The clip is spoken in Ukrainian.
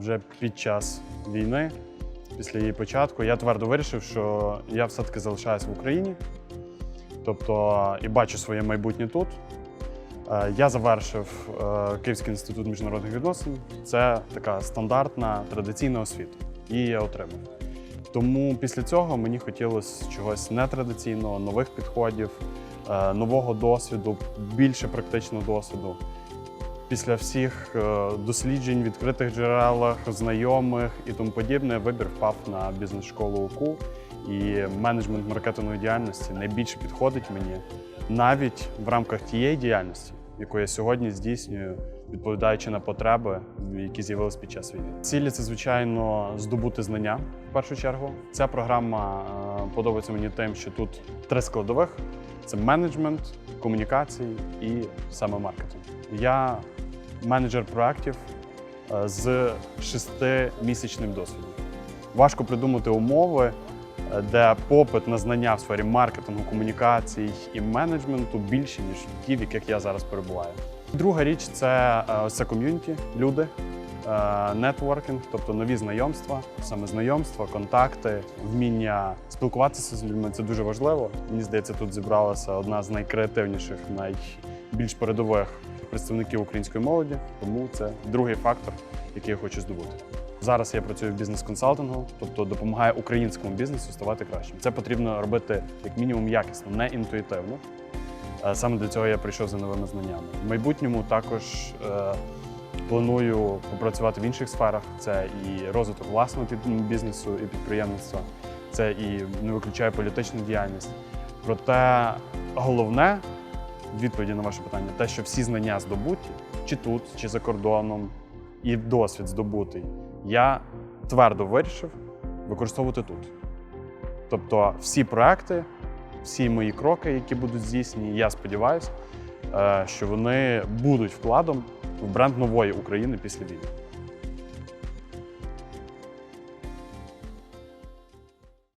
вже під час війни, після її початку, я твердо вирішив, що я все-таки залишаюсь в Україні, тобто і бачу своє майбутнє тут. Е, Я завершив е, Київський інститут міжнародних відносин. Це така стандартна традиційна освіта. Її я отримав. Тому після цього мені хотілося чогось нетрадиційного, нових підходів, е, нового досвіду, більше практичного досвіду. Після всіх е, досліджень, відкритих джерелах, знайомих і тому подібне, вибір впав на бізнес-школу УКУ. І менеджмент маркетингової діяльності найбільше підходить мені навіть в рамках тієї діяльності, яку я сьогодні здійснюю, відповідаючи на потреби, які з'явилися під час війни. Цілі це, звичайно, здобути знання в першу чергу. Ця програма е, подобається мені тим, що тут три складових: це менеджмент, комунікації і саме маркетинг. Я менеджер проєктів е, з шестимісячним досвідом. Важко придумати умови, е, де попит на знання в сфері маркетингу, комунікацій і менеджменту більше, ніж ті, в яких я зараз перебуваю. Друга річ це е, це ком'юніті, люди, нетворкінг, тобто нові знайомства, саме знайомства, контакти, вміння спілкуватися з людьми це дуже важливо. Мені здається, тут зібралася одна з найкреативніших, найбільш передових представників української молоді. Тому це другий фактор, який я хочу здобути. Зараз я працюю в бізнес-консалтингу, тобто допомагаю українському бізнесу ставати кращим. Це потрібно робити як мінімум якісно, не інтуїтивно. Е, Саме для цього я прийшов за новими знаннями. В майбутньому також е, планую попрацювати в інших сферах. Це і розвиток власного бізнесу і підприємництва, це і не виключає політичну діяльність. Проте головне відповіді на ваше питання, те, що всі знання здобуті, чи тут, чи за кордоном, і досвід здобутий, я твердо вирішив використовувати тут. Тобто всі проекти, всі мої кроки, які будуть здійснені, я сподіваюся, е, що вони будуть вкладом в бренд нової України після війни.